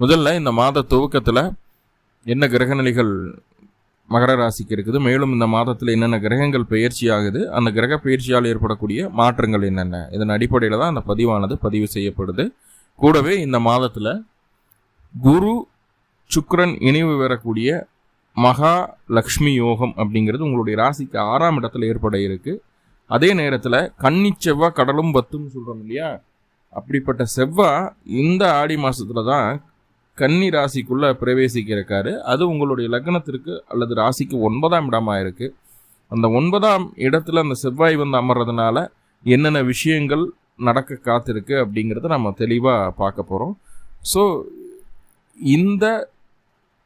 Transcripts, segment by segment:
முதல்ல இந்த மாத துவக்கத்தில் என்ன கிரகநிலைகள் மகர ராசிக்கு இருக்குது மேலும் இந்த மாதத்தில் என்னென்ன கிரகங்கள் பயிற்சி ஆகுது அந்த கிரக பயிற்சியால் ஏற்படக்கூடிய மாற்றங்கள் என்னென்ன இதன் அடிப்படையில் தான் அந்த பதிவானது பதிவு செய்யப்படுது. கூடவே இந்த மாதத்தில் குரு சுக்ரன் இணைவு பெறக்கூடிய மகா லக்ஷ்மி யோகம் அப்படிங்கிறது உங்களுடைய ராசிக்கு ஆறாம் இடத்துல ஏற்பட இருக்குது அதே நேரத்தில் கன்னி செவ்வாய் கடலும் பத்தும் சொல்கிறோம் இல்லையா? அப்படிப்பட்ட செவ்வாய் இந்த ஆடி மாதத்தில் தான் கன்னி ராசிக்குள்ள பிரவேசிக்க அது உங்களுடைய லக்னத்திற்கு அல்லது ராசிக்கு ஒன்பதாம் இடமா இருக்கு. அந்த ஒன்பதாம் இடத்துல அந்த செவ்வாய் வந்து அமர்றதுனால என்னென்ன விஷயங்கள் நடக்க காத்திருக்கு அப்படிங்கிறத நம்ம தெளிவாக பார்க்க போகிறோம் ஸோ இந்த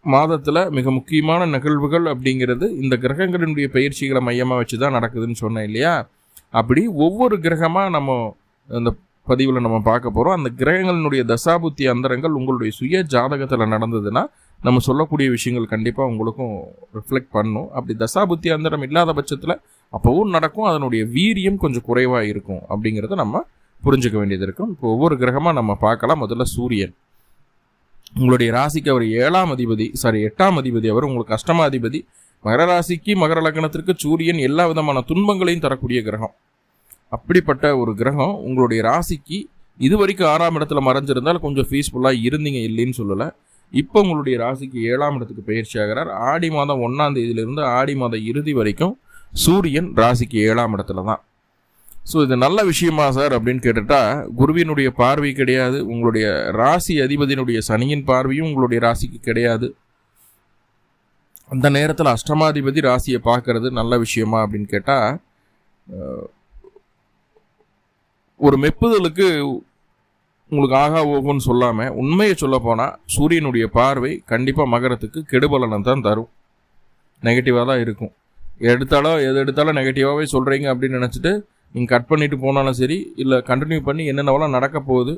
மாதத்தில் மிக முக்கியமான நிகழ்வுகள் அப்படிங்கிறது இந்த கிரகங்களினுடைய பயிற்சிகளை மையமாக வச்சு தான் நடக்குதுன்னு சொன்னேன் இல்லையா? அப்படி ஒவ்வொரு கிரகமாக நம்ம இந்த பதிவில் நம்ம பார்க்க போகிறோம் அந்த கிரகங்களினுடைய தசாபுத்தி அந்தரங்கள் உங்களுடைய சுய ஜாதகத்தில் நடந்ததுன்னா நம்ம சொல்லக்கூடிய விஷயங்கள் கண்டிப்பாக உங்களுக்கும் ரிஃப்ளெக்ட் பண்ணும். அப்படி தசாபுத்தி அந்தரம் இல்லாத பட்சத்தில் அப்போவும் நடக்கும். அதனுடைய வீரியம் கொஞ்சம் குறைவாக இருக்கும் அப்படிங்கிறத நம்ம புரிஞ்சுக்க வேண்டியது இருக்கும். இப்போ ஒவ்வொரு கிரகமாக நம்ம பார்க்கலாம். முதல்ல சூரியன். உங்களுடைய ராசிக்கு அவர் ஏழாம் அதிபதி சாரி எட்டாம் அதிபதி. அவர் உங்களுக்கு அஷ்டமாதிபதி. மகர ராசிக்கு மகர லக்னத்திற்கு சூரியன். எல்லா விதமான துன்பங்களையும் தரக்கூடிய கிரகம். அப்படிப்பட்ட ஒரு கிரகம் உங்களுடைய ராசிக்கு இது வரைக்கும் ஆறாம் இடத்துல மறைஞ்சிருந்தால் கொஞ்சம் பீஸ்ஃபுல்லாக இருந்தீங்க இல்லைன்னு சொல்லலை. இப்போ உங்களுடைய ராசிக்கு ஏழாம் இடத்துக்கு பயிற்சி ஆகிறார். ஆடி மாதம் ஒன்றாம் தேதியிலிருந்து ஆடி மாதம் இறுதி வரைக்கும் சூரியன் ராசிக்கு ஏழாம் இடத்துல தான். ஸோ இது நல்ல விஷயமா சார் அப்படின்னு கேட்டுட்டா குருவினுடைய பார்வை கிடையாது உங்களுடைய ராசி அதிபதியினுடைய சனியின் பார்வையும் உங்களுடைய ராசிக்கு கிடையாது. அந்த நேரத்தில் அஷ்டமாதிபதி ராசியை பார்க்கறது நல்ல விஷயமா அப்படின்னு கேட்டால் ஒரு மெப்புதலுக்கு உங்களுக்கு ஆகா ஓகோன்னு சொல்லாமல் உண்மையை சொல்ல போனால் சூரியனுடைய பார்வை கண்டிப்பாக மகரத்துக்கு கெடுபலனை தான் தரும். நெகட்டிவாக தான் இருக்கும். எடுத்தாலும் எது எடுத்தாலும் நெகட்டிவாகவே சொல்கிறீங்க அப்படின்னு நினச்சிட்டு நீங்கள் கட் பண்ணிட்டு போனாலும் சரி இல்லை கண்டினியூ பண்ணி என்னென்னவெல்லாம் நடக்க போகுது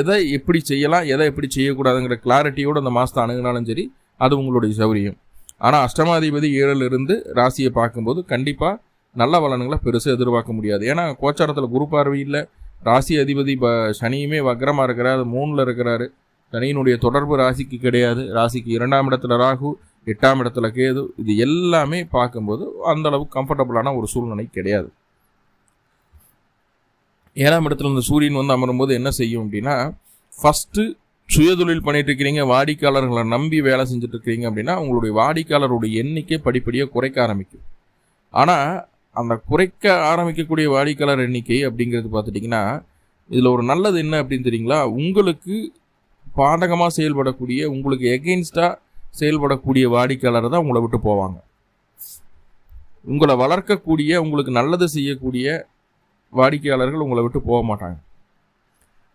எதை எப்படி செய்யலாம் எதை எப்படி செய்யக்கூடாதுங்கிற கிளாரிட்டியோடு அந்த மாதத்தை அணுகினாலும் சரி அது உங்களுடைய சௌரியம். ஆனால் அஷ்டமாதிபதி ஏழில் இருந்து ராசியை பார்க்கும்போது கண்டிப்பாக நல்ல பலன்களை பெருசாக எதிர்பார்க்க முடியாது. ஏன்னா கோச்சாரத்தில் குரு பார்வையில் ராசி அதிபதி ப சனியுமே வக்ரமாக இருக்கிறார் மூணில் இருக்கிறாரு. சனியினுடைய தொடர்பு ராசிக்கு கிடையாது. ராசிக்கு இரண்டாம் இடத்துல ராகு எட்டாம் இடத்துல கேது. இது எல்லாமே பார்க்கும்போது அந்த அளவுக்கு கம்ஃபர்டபுளான ஒரு சூழ்நிலை கிடையாது. ஏழாம் இடத்துல இந்த சூரியன் வந்து அமரும்போது என்ன செய்யும் அப்படின்னா ஃபஸ்ட்டு சுயதொழில் பண்ணிட்டு இருக்கிறீங்க வாடிக்கையாளர்களை நம்பி வேலை செஞ்சுட்டு இருக்கிறீங்க அப்படின்னா உங்களுடைய வாடிக்கையாளருடைய எண்ணிக்கை படிப்படியாக குறைக்க ஆரம்பிக்கும். ஆனால் அந்த குறைக்க ஆரம்பிக்கக்கூடிய வாடிக்கையாளர் எண்ணிக்கை அப்படிங்கிறது பார்த்துட்டிங்கன்னா இதில் ஒரு நல்லது என்ன அப்படின்னு தெரியுங்களா? உங்களுக்கு பாடகமாக செயல்படக்கூடிய உங்களுக்கு எகெயின்ஸ்டாக செயல்படக்கூடிய வாடிக்கையாளர் தான் உங்களை விட்டு போவாங்க. உங்களை வளர்க்கக்கூடிய உங்களுக்கு நல்லது செய்யக்கூடிய வாடிக்கையாளர்கள் உங்களை விட்டு போக மாட்டாங்க.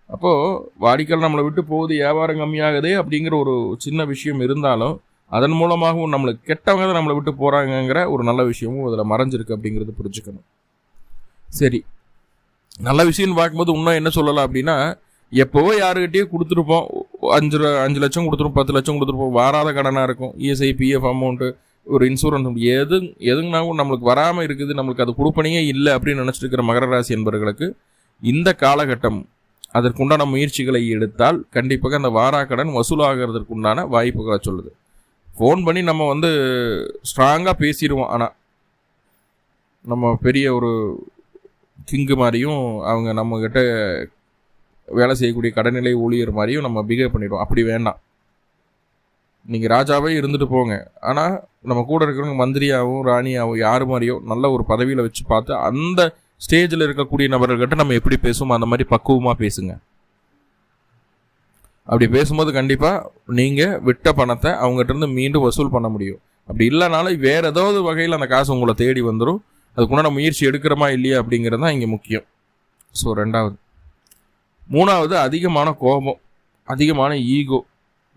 அப்போது வாடிக்கையாளர் நம்மளை விட்டு போகுது வியாபாரம் கம்மியாகுது அப்படிங்கிற ஒரு சின்ன விஷயம் இருந்தாலும் அதன் மூலமாகவும் நம்மளுக்கு கெட்டவங்க தான் நம்மளை விட்டு போகிறாங்கங்கிற ஒரு நல்ல விஷயமும் அதில் மறைஞ்சிருக்கு அப்படிங்கிறது புரிஞ்சுக்கணும். சரி. நல்ல விஷயம்னு பார்க்கும்போது இன்னும் என்ன சொல்லலாம் அப்படின்னா எப்போவோ யாருக்கிட்டேயே கொடுத்துருப்போம். அஞ்சு அஞ்சு லட்சம் கொடுத்துருப்போம் பத்து லட்சம் கொடுத்துருப்போம். வாராத கடனாக இருக்கும். இஎஸ்ஐ பிஎஃப் அமௌண்ட்டு ஒரு இன்சூரன்ஸ் எது எதுனாலும் நம்மளுக்கு வராமல் இருக்குது நம்மளுக்கு அது கொடுப்பனையே இல்லை அப்படின்னு நினச்சிட்டு இருக்கிற மகர ராசி என்பவர்களுக்கு இந்த காலகட்டம் அதற்குண்டான முயற்சிகளை எடுத்தால் கண்டிப்பாக அந்த வாராக்கடன் வசூலாகிறதுக்குண்டான வாய்ப்புகளை சொல்லுது. ஃபோன் பண்ணி நம்ம வந்து ஸ்ட்ராங்காக பேசிடுவோம். ஆனால் நம்ம பெரிய ஒரு கிங்கு மாதிரியும் அவங்க நம்மக்கிட்ட வேலை செய்யக்கூடிய கடைநிலை ஊழியர் மாதிரியும் நம்ம பிஹேவ் பண்ணிடுவோம். அப்படி வேண்டாம். நீங்கள் ராஜாவே இருந்துட்டு போங்க. ஆனால் நம்ம கூட இருக்கிறவங்க மந்திரியாகவும் ராணியாகவும் யார் மாதிரியோ நல்ல ஒரு பதவியில் வச்சு பார்த்து அந்த ஸ்டேஜில் இருக்கக்கூடிய நபர்கள்கிட்ட நம்ம எப்படி பேசுவோம் அந்த மாதிரி பக்குவமாக பேசுங்க. அப்படி பேசும்போது கண்டிப்பாக நீங்கள் விட்ட பணத்தை அவங்ககிட்ட இருந்து மீண்டும் வசூல் பண்ண முடியும். அப்படி இல்லைனாலும் வேறு ஏதாவது வகையில் அந்த காசு உங்களை தேடி வந்துடும் அதுக்குண்டான முயற்சி எடுக்கிறோமா இல்லையா அப்படிங்கிறது தான் இங்கே முக்கியம். ஸோ ரெண்டாவது. மூணாவது அதிகமான கோபம் அதிகமான ஈகோ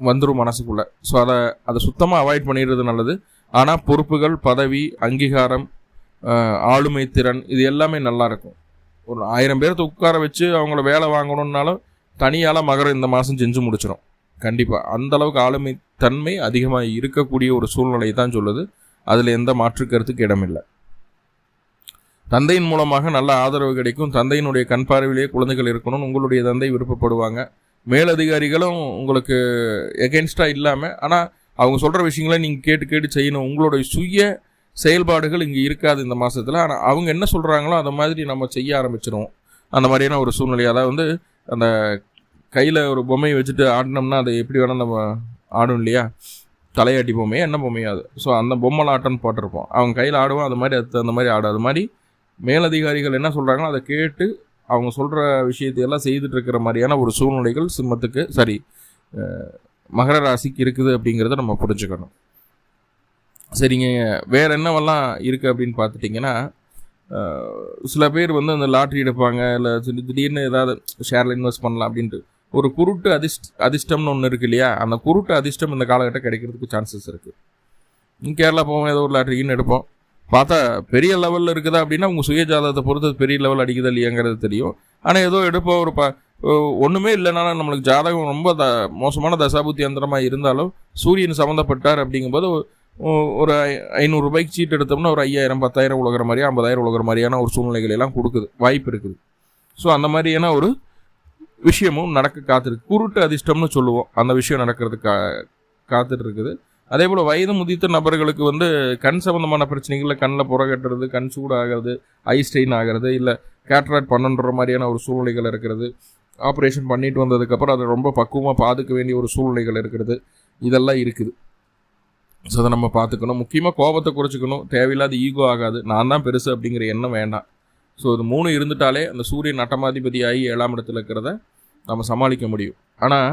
வந்துடும் மனசுக்குள்ளே. ஸோ அதை அதை சுத்தமாக அவாய்ட் பண்ணிடுறது நல்லது. ஆனால் பொறுப்புகள் பதவி அங்கீகாரம் ஆளுமை திறன் இது எல்லாமே நல்லா இருக்கும். ஒரு ஆயிரம் பேர்த்த உட்கார வச்சு அவங்கள வேலை வாங்கணுன்னாலும் தனியால் மகரம் இந்த மாதம் செஞ்சு முடிச்சிடும் கண்டிப்பாக அந்த அளவுக்கு ஆளுமை தன்மை அதிகமாக இருக்கக்கூடிய ஒரு சூழ்நிலை தான் சொல்லுது. அதில் எந்த மாற்று கருத்துக்கு இடமில்லை. தந்தையின் மூலமாக நல்ல ஆதரவு கிடைக்கும். தந்தையினுடைய கண் பார்வையிலேயே குழந்தைகள் இருக்கணும்னு உங்களுடைய தந்தை விருப்பப்படுவாங்க. மேலதிகாரிகளும் உங்களுக்கு எகென்ஸ்டாக இல்லாமல் ஆனால் அவங்க சொல்கிற விஷயங்களை நீங்கள் கேட்டு கேட்டு செய்யணும். உங்களுடைய சுய செயல்பாடுகள் இங்கே இருக்காது இந்த மாதத்தில் ஆனால் அவங்க என்ன சொல்கிறாங்களோ அந்த மாதிரி நம்ம செய்ய ஆரம்பிச்சிடும் அந்த மாதிரியான ஒரு சூழ்நிலை அதாவது வந்து அந்த கையில் ஒரு பொம்மையை வச்சுட்டு ஆடினோம்னா அதை எப்படி வேணால் நம்ம ஆடும் இல்லையா? தலையாட்டி பொம்மையா என்ன பொம்மையா அது. ஸோ அந்த பொம்மைலாம் ஆட்டம்னு போட்டிருப்போம். அவங்க கையில் ஆடுவோம் அது மாதிரி அது அந்த மாதிரி ஆடும் அது மாதிரி மேலதிகாரிகள் என்ன சொல்கிறாங்களோ அதை கேட்டு அவங்க சொல்கிற விஷயத்தையெல்லாம் செய்துட்டு இருக்கிற மாதிரியான ஒரு சூழ்நிலைகள் சிம்மத்துக்கு சரி மகர ராசிக்கு இருக்குது அப்படிங்கிறத நம்ம புரிஞ்சுக்கணும். சரிங்க. வேற என்னவெல்லாம் இருக்குது அப்படின்னு பார்த்துட்டிங்கன்னா சில பேர் வந்து அந்த லாட்ரி எடுப்பாங்க இல்லை திடீர்னு ஏதாவது ஷேரில் இன்வெஸ்ட் பண்ணலாம் அப்படின்ட்டு. ஒரு குருட்டு அதிர்ஷ்ட அதிர்ஷ்டம்னு ஒன்று இருக்கு இல்லையா? அந்த குருட்டு அதிர்ஷ்டம் இந்த காலகட்டம் கிடைக்கிறதுக்கு சான்சஸ் இருக்குது கேரளா போவோம் ஏதோ ஒரு லாட்ரின்னு எடுப்போம். பார்த்தா பெரிய லெவலில் இருக்குதா அப்படின்னா உங்கள் சுய ஜாதகத்தை பொறுத்து பெரிய லெவல் அடிக்குதா இல்லையாங்கிறது தெரியும். ஆனால் ஏதோ எடுப்போம் ஒரு ப ஒன்றுமே இல்லைனாலும் நம்மளுக்கு ஜாதகம் ரொம்ப த மோசமான தசாபுத்தி அந்தரமாக இருந்தாலும் சூரியன் சம்மந்தப்பட்டார் அப்படிங்கும்போது ஒரு ஐ- ஐநூறு சீட் எடுத்தோம்னா ஒரு ஐயாயிரம் பத்தாயிரம் உலகிற மாதிரியா ஐம்பதாயிரம் உலகிற மாதிரியான ஒரு சூழ்நிலைகள் எல்லாம் கொடுக்குது. வாய்ப்பு இருக்குது. ஸோ அந்த மாதிரியான ஒரு விஷயமும் நடக்க காத்திருக்கு. குருட்டு அதிர்ஷ்டம்னு சொல்லுவோம். அந்த விஷயம் நடக்கிறதுக்கு கா காத்துட்டு இருக்குது. அதே போல் வயது முதித்த நபர்களுக்கு வந்து கண் சம்பந்தமான பிரச்சனைகளில் கண்ணில் புறக்கட்டுறது கண் சூடாகிறது ஐ ஸ்ட்ரெயின் ஆகிறது இல்லை கேட்ராக்ட் பண்ணுன்ற மாதிரியான ஒரு சூழ்நிலைகள் இருக்கிறது. ஆப்ரேஷன் பண்ணிட்டு வந்ததுக்கப்புறம் அதை ரொம்ப பக்குவமாக பாதுக்க வேண்டிய ஒரு சூழ்நிலைகள் இருக்கிறது. இதெல்லாம் இருக்குது. ஸோ அதை நம்ம பார்த்துக்கணும். முக்கியமாக கோபத்தை குறைச்சிக்கணும். தேவையில்லாத ஈகோ ஆகாது. நான் தான் பெருசு அப்படிங்கிற எண்ணம் வேண்டாம். ஸோ இது மூணு இருந்துட்டாலே அந்த சூரியன் அட்டமாதிபதியாகி ஏழாம் இடத்துல இருக்கிறத நம்ம சமாளிக்க முடியும். ஆனால்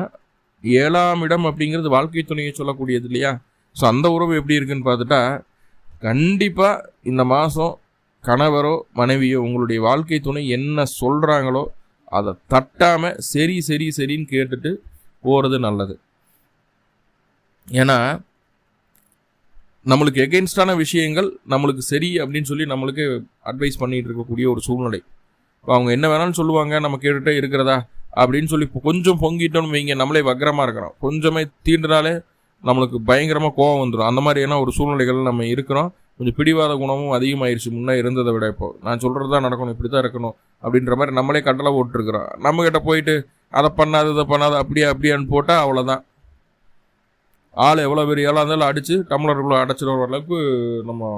ஏழாம் இடம் அப்படிங்கிறது வாழ்க்கை துணையை சொல்லக்கூடியது இல்லையா? ஸோ அந்த உறவு எப்படி இருக்குன்னு பார்த்துட்டா கண்டிப்பாக இந்த மாதம் கணவரோ மனைவியோ உங்களுடைய வாழ்க்கை துணை என்ன சொல்கிறாங்களோ அதை தட்டாமல் சரி சரி சரின்னு கேட்டுட்டு போகிறது நல்லது. ஏன்னா நம்மளுக்கு எகென்ஸ்டான விஷயங்கள் நம்மளுக்கு சரி அப்படின்னு சொல்லி நம்மளுக்கு அட்வைஸ் பண்ணிட்டு இருக்கக்கூடிய ஒரு சூழ்நிலை. இப்போ அவங்க என்ன வேணாலும் சொல்லுவாங்க நம்ம கேட்டுகிட்டே இருக்கிறதா அப்படின்னு சொல்லி கொஞ்சம் பொங்கிட்டோம்னு வைங்க நம்மளே வக்கரமாக இருக்கிறோம். கொஞ்சமே தீண்டுனாலே நம்மளுக்கு பயங்கரமாக கோவம் வந்துடும் அந்த மாதிரியான ஒரு சூழ்நிலைகள் நம்ம இருக்கிறோம். கொஞ்சம் பிடிவாத குணமும் அதிகமாயிருச்சு முன்னே இருந்ததை விட இப்போ. நான் சொல்கிறது தான் நடக்கணும் இப்படி தான் இருக்கணும் அப்படின்ற மாதிரி நம்மளே கட்டளை போட்டுருக்குறோம். நம்மக்கிட்ட போயிட்டு அதை பண்ணாது இதை பண்ணாது அப்படியே அப்படியான்னு போட்டால் அவ்வளோதான் ஆள் எவ்வளோ பெரிய ஆளாக இருந்தாலும் அடித்து டம்ளருக்குள்ளே அடைச்சிட வர அளவுக்கு நம்ம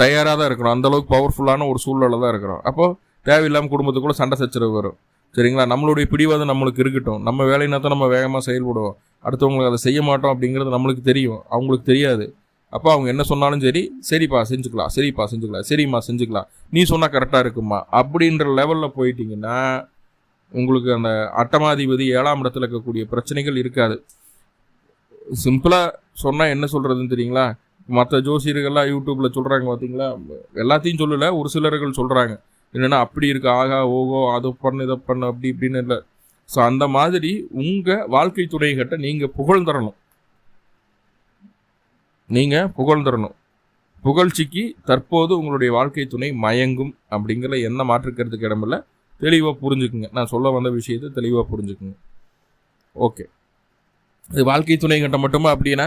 தயாராக தான் இருக்கிறோம் அந்த அளவுக்கு பவர்ஃபுல்லான ஒரு சூழ்நிலை தான் இருக்கிறோம். அப்போது தேவையில்லாமல் குடும்பத்துக்குள்ளே சண்டை சச்சரவு வரும். சரிங்களா? நம்மளுடைய பிடிவாதம் நம்மளுக்கு இருக்கட்டும். நம்ம வேலையினா தான் நம்ம வேகமாக செயல்படுவோம். அடுத்தவங்களுக்கு அதை செய்ய மாட்டோம் அப்படிங்கிறது நம்மளுக்கு தெரியும். அவங்களுக்கு தெரியாது. அப்போ அவங்க என்ன சொன்னாலும் சரி சரிப்பா செஞ்சுக்கலாம். சரிப்பா செஞ்சுக்கலாம். சரிம்மா செஞ்சுக்கலாம். நீ சொன்னால் கரெக்டாக இருக்குமா அப்படின்ற லெவலில் போயிட்டீங்கன்னா உங்களுக்கு அந்த அட்டமாதிபதி ஏழாம் இடத்துல இருக்கக்கூடிய பிரச்சனைகள் இருக்காது. சிம்பிளாக சொன்னால் என்ன சொல்கிறதுன்னு தெரியுங்களா? மற்ற ஜோசியர்கள்லாம் யூடியூப்பில் சொல்கிறாங்க பார்த்தீங்களா எல்லாத்தையும் சொல்லலை ஒரு சிலர்கள் சொல்கிறாங்க என்னென்னா அப்படி இருக்குது ஆகா ஓகோ அதை பண்ணு இதை பண்ணு அப்படி இப்படின்னு இல்லை. ஸோ அந்த மாதிரி உங்கள் வாழ்க்கை துணைகிட்ட நீங்கள் புகழ்ந்துடணும் நீங்கள் புகழ்ந்துடணும் புகழ்ச்சிக்கு தற்போது உங்களுடைய வாழ்க்கை துணை மயங்கும் அப்படிங்கிற என்ன மாற்றுக்கிறதுக்கு இடமில்ல. தெளிவாக புரிஞ்சுக்குங்க. நான் சொல்ல வந்த விஷயத்தை தெளிவாக புரிஞ்சுக்குங்க. ஓகே. இது வாழ்க்கை துணை கிட்ட மட்டுமா அப்படின்னா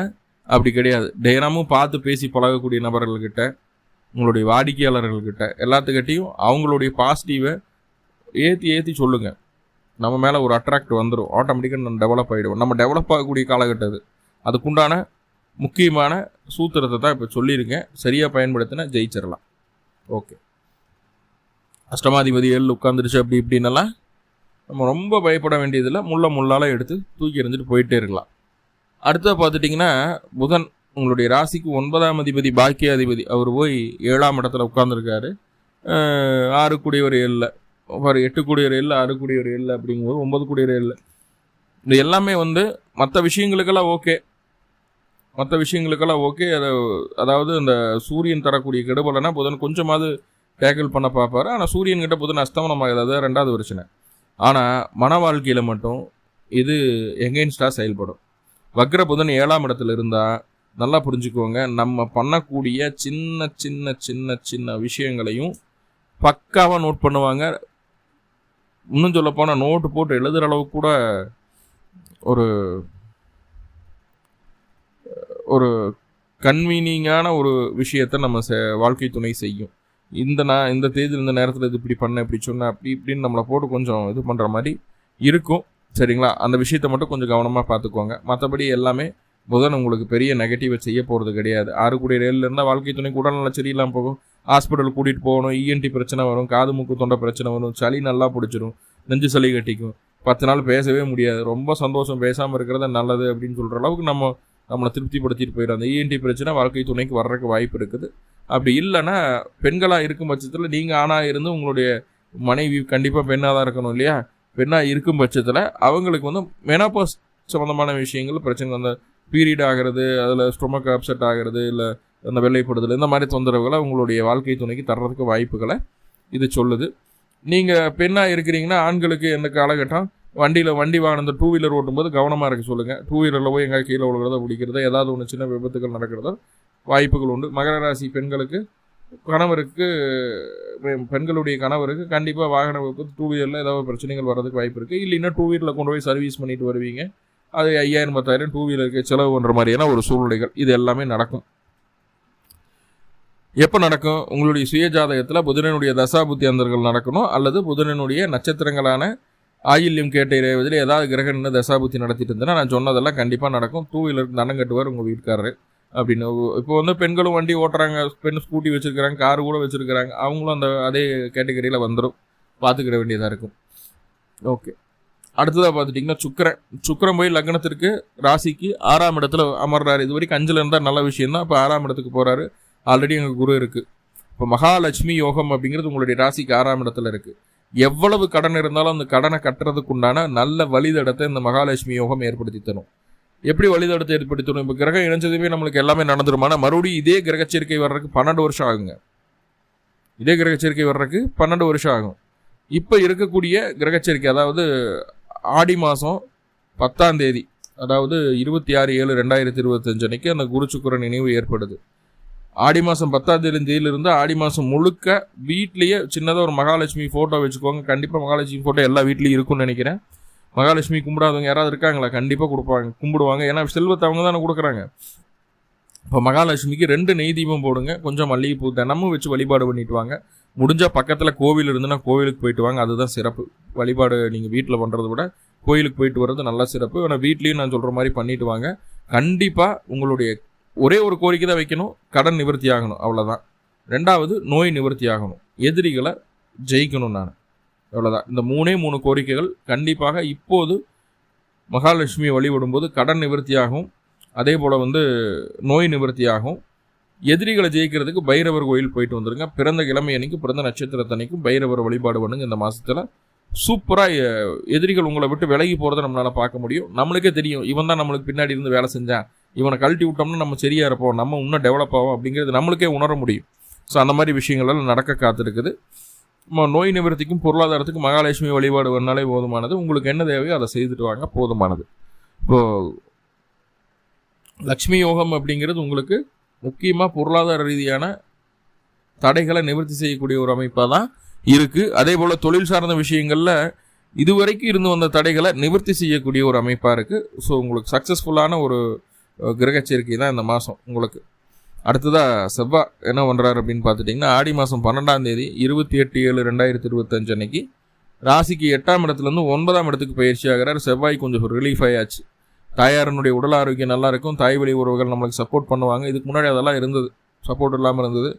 அப்படி கிடையாது. தினமும் பார்த்து பேசி பழகக்கூடிய நபர்கள்கிட்ட உங்களுடைய வாடிக்கையாளர்கள்கிட்ட எல்லாத்துக்கிட்டையும் அவங்களுடைய பாசிட்டிவை ஏற்றி ஏற்றி சொல்லுங்கள் நம்ம மேலே ஒரு அட்ராக்ட் வந்துடும் ஆட்டோமேட்டிக்காக நம்ம டெவலப் ஆகிடுவோம் நம்ம டெவலப் ஆகக்கூடிய காலகட்டம் அது. அதுக்குண்டான முக்கியமான சூத்திரத்தை தான் இப்போ சொல்லியிருக்கேன். சரியாக பயன்படுத்தினா ஜெயிச்சிடலாம் ஓகே அஷ்டமாதிபதி ஏழு உட்காந்துருச்சு அப்படி இப்படின்னெல்லாம் நம்ம ரொம்ப பயப்பட வேண்டியதில்லை. முள்ள முள்ளால் எடுத்து தூக்கி எறிஞ்சிட்டு போயிட்டே இருக்கலாம். அடுத்தது பார்த்துட்டிங்கன்னா புதன் உங்களுடைய ராசிக்கு ஒன்பதாம் அதிபதி பாக்கிய அதிபதி அவர் போய் ஏழாம் இடத்துல உட்காந்துருக்காரு ஆறு கூடியவர் இல்லை ஒரு எட்டு கூடியவர் இல்லை ஆறு கூடியவர் இல்லை அப்படிங்கும்போது ஒன்பது கூடியவர் இல்லை இது எல்லாமே வந்து மற்ற விஷயங்களுக்கெல்லாம் ஓகே. மற்ற விஷயங்களுக்கெல்லாம் ஓகே. அதை அதாவது இந்த சூரியன் தரக்கூடிய கெடுபலைனா புதன் கொஞ்சமாவது டேக்கிள் பண்ண பார்ப்பாரு. ஆனால் சூரியன்கிட்ட புதன் அஸ்தமனம் ஆகுது அது ரெண்டாவது பிரச்சனை. ஆனால் மன வாழ்க்கையில் மட்டும் இது எகெயின்ஸ்டாக செயல்படும். வக்ர புதன் ஏழாம் இடத்துல இருந்தால் நல்லா புரிஞ்சுக்கோங்க நம்ம பண்ணக்கூடிய சின்ன சின்ன சின்ன சின்ன விஷயங்களையும் பக்காவாக நோட் பண்ணுவாங்க. இன்னும் சொல்லப்போனால் நோட்டு போட்டு எழுதுகிற அளவுக்கு கூட ஒரு ஒரு கன்வீனிங்கான ஒரு விஷயத்தை நம்ம வாழ்க்கை துணை செய்யும். இந்த நான் இந்த தேதியில் இந்த நேரத்தில் இது இப்படி பண்ண இப்படி சொன்னேன் அப்படி இப்படின்னு நம்மளை போட்டு கொஞ்சம் இது பண்ணுற மாதிரி இருக்கும். சரிங்களா? அந்த விஷயத்த மட்டும் கொஞ்சம் கவனமாக பார்த்துக்கோங்க மற்றபடி எல்லாமே புதன் உங்களுக்கு பெரிய நெகட்டிவை செய்ய போகிறது கிடையாது. ஆறு கூடிய ரேலில் இருந்தால் வாழ்க்கை துணை உடல்நல சரியில்லாமல் போகும். ஹாஸ்பிட்டல் கூட்டிகிட்டு போகணும் இஎன்டி பிரச்சனை வரும் காது மூக்கு தொண்டை பிரச்சனை வரும் சளி நல்லா பிடிச்சிரும் நெஞ்சு சளி கட்டிக்கும். பத்து நாள் பேசவே முடியாது. ரொம்ப சந்தோஷம் பேசாமல் இருக்கிறது நல்லது அப்படின்னு சொல்கிற அளவுக்கு நம்ம நம்மளை திருப்திப்படுத்திட்டு போயிடும் அந்த இஎன்டி பிரச்சனை வாழ்க்கை துணைக்கு வர்றதுக்கு வாய்ப்பு இருக்குது. அப்படி இல்லைன்னா பெண்களாக இருக்கும் பட்சத்தில் நீங்கள் ஆணாக இருந்து உங்களுடைய மனைவி கண்டிப்பாக பெண்ணாக தான் இருக்கணும் இல்லையா? பெண்ணாக இருக்கும் பட்சத்தில் அவங்களுக்கு வந்து மெனாபாஸ் சம்மந்தமான விஷயங்கள் பிரச்சனை அந்த பீரியட் ஆகிறது அதில் ஸ்டொமக் அப்செட் ஆகிறது இல்லை அந்த வெள்ளைப்படுதல் இந்த மாதிரி தொந்தரவுகளை உங்களுடைய வாழ்க்கை துணைக்கு தர்றதுக்கு வாய்ப்புகளை இது சொல்லுது. நீங்கள் பெண்ணாக இருக்கிறீங்கன்னா ஆண்களுக்கு எந்த காலகட்டம்? வண்டியில் வண்டி வாங்கின டூ வீலர் ஓட்டும்போது கவனமாக இருக்க சொல்லுங்கள் டூ வீலரில் போய் எங்கே கீழே விழுகிறதோ பிடிக்கிறதோ ஏதாவது ஒன்று சின்ன விபத்துகள் நடக்கிறதோ வாய்ப்புகள் உண்டு மகர ராசி பெண்களுக்கு கணவருக்கு பெண்களுடைய கணவருக்கு கண்டிப்பாக வாகன விபத்து டூ வீலரில் ஏதாவது பிரச்சனைகள் வர்றதுக்கு வாய்ப்பு இருக்குது இல்லைன்னா டூ வீலரில் கொண்டு போய் சர்வீஸ் பண்ணிட்டு வருவீங்க. அது ஐயாயிரம் பத்தாயிரம் டூ வீலருக்கு செலவு பண்ணுற மாதிரியான ஒரு சூழ்நிலைகள். இது எல்லாமே நடக்கும். எப்போ நடக்கும்? உங்களுடைய சுய ஜாதகத்தில் புதனனுடைய தசாபுத்தி அந்தர்கள் நடக்கணும். அல்லது புதனனுடைய நட்சத்திரங்களான ஆயில்யம் கேட்ட இறைவதில் ஏதாவது கிரகன்னு தசாபுத்தி நடத்திட்டு இருந்தேன்னா நான் சொன்னதெல்லாம் கண்டிப்பாக நடக்கும். டூ வீலருக்கு தனம் கட்டுவார் உங்கள் வீட்டுக்காரரு. அப்படின்னு. இப்போ வந்து பெண்களும் வண்டி ஓட்டுறாங்க பெண் ஸ்கூட்டி வச்சுருக்கிறாங்க காரு கூட வச்சுருக்கிறாங்க. அவங்களும் அந்த அதே கேட்டகரியில் வந்துடும் பார்த்துக்கிட வேண்டியதாக இருக்கும். ஓகே அடுத்ததாக பார்த்துட்டிங்கன்னா சுக்கரன். சுக்கரன் போய் லக்னத்திற்கு ராசிக்கு ஆறாம் இடத்துல அமர்றாரு. இது வரைக்கும் அஞ்சில் இருந்தால் நல்ல விஷயம் தான். இப்போ ஆறாம் இடத்துக்கு போகிறாரு ஆல்ரெடி எங்கள் குரு இருக்குது இப்போ மகாலட்சுமி யோகம் அப்படிங்கிறது உங்களுடைய ராசிக்கு ஆறாம் இடத்துல இருக்குது எவ்வளவு கடன் இருந்தாலும் அந்த கடனை கட்டுறதுக்கு உண்டான நல்ல வழிதடத்தை இந்த மகாலட்சுமி யோகம் ஏற்படுத்தி தரும். எப்படி வழிதடத்தை ஏற்படுத்தணும் இப்போ கிரகம் இணைஞ்சதுமே நம்மளுக்கு எல்லாமே நடந்துருமானா மறுபடியும் இதே கிரகச்சேர்க்கை வர்றதுக்கு பன்னெண்டு வருஷம் ஆகுங்க. இதே கிரகச்சேர்க்கை வர்றதுக்கு பன்னெண்டு வருஷம் ஆகும். இப்போ இருக்கக்கூடிய கிரகச்சேர்க்கை அதாவது ஆடி மாதம் பத்தாம் தேதி அதாவது இருபத்தி ஆறு ஏழு ரெண்டாயிரத்தி இருபத்தஞ்சு அன்னைக்கு அந்த குருச்சுக்குற நினைவு ஏற்படுது. ஆடி மாதம் பத்தாம் தேதியிலிருந்து ஆடி மாதம் முழுக்க வீட்லேயே சின்னதாக ஒரு மகாலட்சுமி ஃபோட்டோ வச்சுக்கோங்க. கண்டிப்பாக மகாலட்சுமி ஃபோட்டோ எல்லா வீட்லேயும் இருக்கும்னு நினைக்கிறேன். மகாலட்சுமி கும்பிடாதவங்க யாராவது இருக்காங்களா? கண்டிப்பாக கொடுப்பாங்க. கும்பிடுவாங்க. ஏன்னா செல்வத்தை அவங்க தானே கொடுக்குறாங்க. இப்போ மகாலட்சுமிக்கு ரெண்டு நெய் தீபம் போடுங்க. கொஞ்சம் மல்லிகைப்பூ தினமும் வச்சு வழிபாடு பண்ணிட்டு வாங்க. முடிஞ்சால் பக்கத்தில் கோவில் இருந்துன்னா கோவிலுக்கு போயிட்டு வாங்க. அதுதான் சிறப்பு. வழிபாடு நீங்கள் வீட்டில் பண்ணுறத விட கோயிலுக்கு போயிட்டு வர்றது நல்ல சிறப்பு. ஆனால் வீட்லேயும் நான் சொல்கிற மாதிரி பண்ணிட்டு வாங்க. கண்டிப்பாக உங்களுடைய ஒரே ஒரு கோரிக்கை தான் வைக்கணும். கடன் நிவர்த்தி ஆகணும். அவ்வளோதான் ரெண்டாவது நோய் நிவர்த்தி ஆகணும். எதிரிகளை ஜெயிக்கணும் நான். அவ்வளோதான் இந்த மூணே மூணு கோரிக்கைகள் கண்டிப்பாக இப்போது மகாலட்சுமியை வழிபடும்போது கடன் நிவர்த்தியாகும். அதே போல் வந்து நோய் நிவர்த்தியாகும். எதிரிகளை ஜெயிக்கிறதுக்கு பைரவர் கோயில் போயிட்டு வந்துருங்க. பிறந்த கிழமை அன்னைக்கு பிறந்த நட்சத்திரத்தன்னைக்கும் பைரவர் வழிபாடு பண்ணுங்க. இந்த மாதத்தில் சூப்பராக எதிரிகள் உங்களை விட்டு விலகி போகிறத நம்மளால் பார்க்க முடியும். நம்மளுக்கே தெரியும். இவன் தான் நம்மளுக்கு பின்னாடி இருந்து வேலை செஞ்சான். இவனை கழட்டி விட்டோம்னா நம்ம சரியாக இருப்போம் நம்ம இன்னும் டெவலப் ஆகும் அப்படிங்கிறது நம்மளுக்கே உணர முடியும். ஸோ அந்த மாதிரி விஷயங்கள்லாம் நடக்க காத்திருக்குது. நோய் நிவர்த்திக்கும் பொருளாதாரத்துக்கும் மகாலட்சுமி வழிபாடு வந்தாலே போதுமானது. உங்களுக்கு என்ன தேவையோ அதை செய்துட்டு வாங்க போதுமானது. இப்போது லக்ஷ்மி யோகம் அப்படிங்கிறது உங்களுக்கு முக்கியமாக பொருளாதார ரீதியான தடைகளை நிவர்த்தி செய்யக்கூடிய ஒரு அமைப்பாக தான் இருக்குது அதே போல் தொழில் சார்ந்த விஷயங்களில் இதுவரைக்கும் இருந்து வந்த தடைகளை நிவர்த்தி செய்யக்கூடிய ஒரு அமைப்பாக இருக்குது ஸோ உங்களுக்கு சக்ஸஸ்ஃபுல்லான ஒரு கிரகச்சேர்க்கை தான் இந்த மாதம் உங்களுக்கு. அடுத்ததாக செவ்வாய் என்ன பண்ணுறாரு அப்படின்னு பார்த்துட்டிங்கன்னா ஆடி மாதம் பன்னெண்டாம் தேதி இருபத்தி எட்டு ஏழு ரெண்டாயிரத்தி இருபத்தஞ்சு அன்னைக்கு ராசிக்கு எட்டாம் இடத்துலேருந்து ஒன்பதாம் இடத்துக்கு பயிற்சி ஆகிறார். செவ்வாய் கொஞ்சம் ரிலீஃப் ஆயாச்சு. தாயாரனுடைய உடல் ஆரோக்கியம் நல்லா இருக்கும். தாய் வழி உறவுகள் நம்மளுக்கு சப்போர்ட் பண்ணுவாங்க. இதுக்கு முன்னாடி அதெல்லாம் இருந்தது. சப்போர்ட் இல்லாமல் இருந்தது.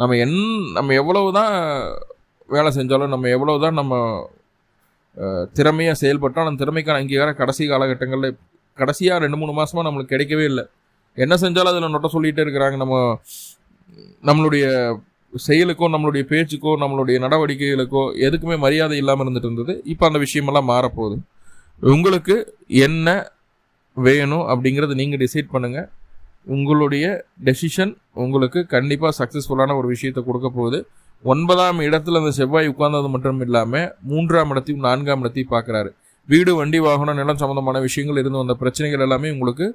நம்ம என் நம்ம எவ்வளவு தான் வேலை செஞ்சாலும் நம்ம எவ்வளவு தான் நம்ம திறமையாக செயல்பட்டால் அந்த திறமைக்கான அங்கீகாரம் கடைசி காலகட்டங்களில் கடைசியாக ரெண்டு மூணு மாதமாக நம்மளுக்கு கிடைக்கவே இல்லை. என்ன செஞ்சாலும் அதில் நொட்ட சொல்லிகிட்டே இருக்கிறாங்க. நம்ம நம்மளுடைய செயலுக்கோ நம்மளுடைய பேச்சுக்கோ நம்மளுடைய நடவடிக்கைகளுக்கோ எதுக்குமே மரியாதை இல்லாமல் இருந்துட்டு இருந்தது. இப்போ அந்த விஷயமெல்லாம் மாறப்போகுது. உங்களுக்கு என்ன வேணும் அப்படிங்கிறத நீங்கள் டிசைட் பண்ணுங்கள் உங்களுடைய டெசிஷன் உங்களுக்கு கண்டிப்பாக சக்ஸஸ்ஃபுல்லான ஒரு விஷயத்தை கொடுக்க போகுது. ஒன்பதாம் இடத்துல அந்த செவ்வாய் உட்கார்ந்தது மட்டும் இல்லாமல் மூன்றாம் இடத்தையும் நான்காம் இடத்தையும் பார்க்குறாரு. வீடு வண்டி வாகனம் நிலம் சம்மந்தமான விஷயங்கள் இருந்து வந்த பிரச்சனைகள் எல்லாமே உங்களுக்கு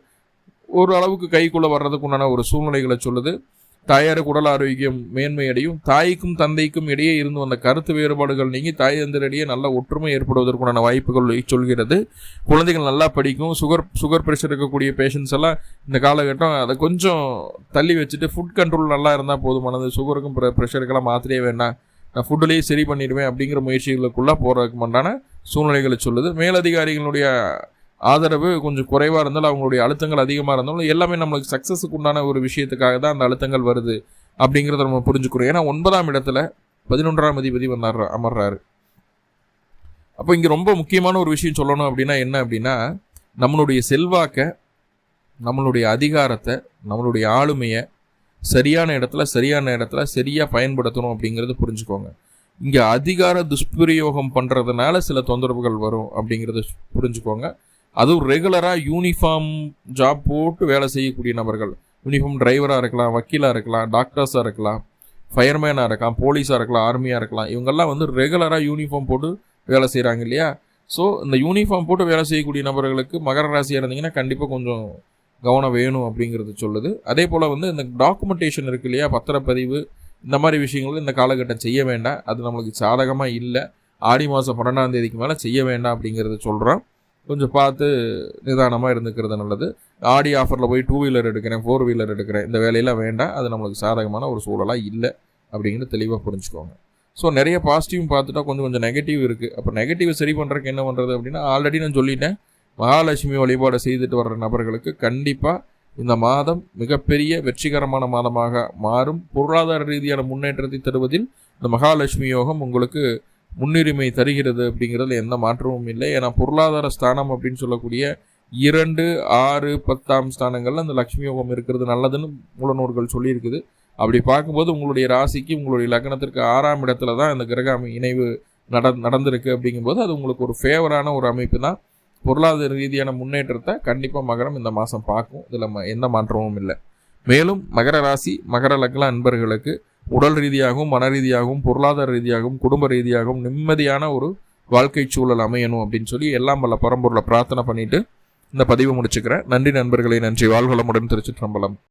ஒரு அளவுக்கு கைக்குள்ள வர்றதுக்கு உண்டான ஒரு சூழ்நிலைகளை சொல்லுது. தாயாருக்கு உடல் ஆரோக்கியம் மேன்மையடையும் தாய்க்கும் தந்தைக்கும் இடையே இருந்து வந்த கருத்து வேறுபாடுகள் நீங்கி தாய் தந்தரிடையே நல்ல ஒற்றுமை ஏற்படுவதற்குண்டான வாய்ப்புகள் சொல்கிறது. குழந்தைகள் நல்லா படிக்கும். சுகர் சுகர் ப்ரெஷர் இருக்கக்கூடிய பேஷண்ட்ஸ் எல்லாம் இந்த காலகட்டம் அதை கொஞ்சம் தள்ளி வச்சுட்டு ஃபுட் கண்ட்ரோல் நல்லா இருந்தால் போதுமானது. சுகருக்கும் ப்ரெஷருக்கெல்லாம் மாத்திரையே வேண்டாம். நான் ஃபுட்டுலேயே சரி பண்ணிடுவேன் அப்படிங்கிற முயற்சிகளுக்குள்ளே போகிறதுக்கு மண்டான சூழ்நிலைகளை சொல்லுது. மேலதிகாரிகளுடைய ஆதரவு கொஞ்சம் குறைவாக இருந்தாலும் அவங்களுடைய அழுத்தங்கள் அதிகமாக இருந்தாலும் எல்லாமே நம்மளுக்கு சக்ஸஸுக்கு உண்டான ஒரு விஷயத்துக்காக தான் அந்த அழுத்தங்கள் வருது அப்படிங்கிறத நம்ம புரிஞ்சுக்கிறோம். ஏன்னா ஒன்பதாம் இடத்துல பதினொன்றாம் அதிபதி வந்தார் அமர்றாரு. அப்போ இங்கே ரொம்ப முக்கியமான ஒரு விஷயம் சொல்லணும் அப்படின்னா என்ன அப்படின்னா நம்மளுடைய செல்வாக்கை நம்மளுடைய அதிகாரத்தை நம்மளுடைய ஆளுமையை சரியான இடத்துல சரியான இடத்துல சரியாக பயன்படுத்தணும் அப்படிங்கிறது புரிஞ்சுக்கோங்க. இங்கே அதிகார துஷ்பிரயோகம் பண்ணுறதுனால சில தொந்தரவுகள் வரும் அப்படிங்கிறத புரிஞ்சுக்கோங்க. அதுவும் ரெகுலராக யூனிஃபார்ம் ஜாப் போட்டு வேலை செய்யக்கூடிய நபர்கள். யூனிஃபார்ம் டிரைவராக இருக்கலாம் வக்கீலாக இருக்கலாம் டாக்டர்ஸாக இருக்கலாம் ஃபயர்மேனாக இருக்கலாம் போலீஸாக இருக்கலாம் ஆர்மியாக இருக்கலாம். இவங்கெல்லாம் வந்து ரெகுலராக யூனிஃபார்ம் போட்டு வேலை செய்கிறாங்க இல்லையா? ஸோ இந்த யூனிஃபார்ம் போட்டு வேலை செய்யக்கூடிய நபர்களுக்கு மகர ராசியாக இருந்தீங்கன்னா கண்டிப்பாக கொஞ்சம் கவனம் வேணும் அப்படிங்கிறது சொல்லுது. அதே போல் வந்து இந்த டாக்குமெண்டேஷன் இருக்கு இல்லையா? பத்திரப்பதிவு இந்த மாதிரி விஷயங்கள் இந்த காலகட்டம் செய்ய வேண்டாம். அது நம்மளுக்கு சாதகமாக இல்லை. ஆடி மாதம் பன்னெண்டாம் தேதிக்கு மேலே செய்ய வேண்டாம் அப்படிங்கிறத சொல்கிறோம் கொஞ்சம் பார்த்து நிதானமாக இருந்துக்கிறது நல்லது. ஆடி ஆஃபரில் போய் டூ வீலர் எடுக்கிறேன் ஃபோர் வீலர் எடுக்கிறேன். இந்த வேலையெல்லாம் வேண்டாம். அது நம்மளுக்கு சாதகமான ஒரு சூழலாக இல்லை அப்படிங்கிறது தெளிவாக புரிஞ்சுக்கோங்க. ஸோ நிறைய பாசிட்டிவ் பார்த்துட்டா கொஞ்சம் கொஞ்சம் நெகட்டிவ் இருக்குது அப்போ நெகட்டிவ் சரி பண்ணுறதுக்கு என்ன பண்ணுறது அப்படின்னா ஆல்ரெடி நான் சொல்லிட்டேன். மகாலட்சுமி வழிபாடு செய்துட்டு வர்ற நபர்களுக்கு கண்டிப்பாக இந்த மாதம் மிகப்பெரிய வெற்றிகரமான மாதமாக மாறும். பொருளாதார ரீதியான முன்னேற்றத்தை தருவதில் இந்த மகாலட்சுமி யோகம் உங்களுக்கு முன்னுரிமை தருகிறது அப்படிங்கிறதுல எந்த மாற்றமும் இல்லை. ஏன்னா பொருளாதார ஸ்தானம் அப்படின்னு சொல்லக்கூடிய இரண்டு ஆறு பத்தாம் ஸ்தானங்களில் அந்த லக்ஷ்மி யோகம் இருக்கிறது நல்லதுன்னு மூலநூர்கள் சொல்லியிருக்குது. அப்படி பார்க்கும்போது உங்களுடைய ராசிக்கு உங்களுடைய லக்னத்திற்கு ஆறாம் இடத்துல தான் இந்த கிரக இணைவு நட நடந்திருக்கு அப்படிங்கும்போது அது உங்களுக்கு ஒரு ஃபேவரான ஒரு அமைப்பு தான். பொருளாதார ரீதியான முன்னேற்றத்தை கண்டிப்பாக மகரம் இந்த மாதம் பார்க்கும். இதில் எந்த மாற்றமும் இல்லை. மேலும் மகர ராசி மகர லக்ன அன்பர்களுக்கு உடல் ரீதியாகவும் மன ரீதியாகவும் பொருளாதார ரீதியாகவும் குடும்ப ரீதியாகவும் நிம்மதியான ஒரு வாழ்க்கை சூழல் அமையணும் அப்படின்னு சொல்லி எல்லாம் வல்ல பரம்பொருளை பிரார்த்தனை பண்ணிட்டு இந்த பதிவு முடிச்சுக்கிறேன். நன்றி நண்பர்களை நன்றி. வாழ்வளமுடன் திருச்சிற்றம்பலம்.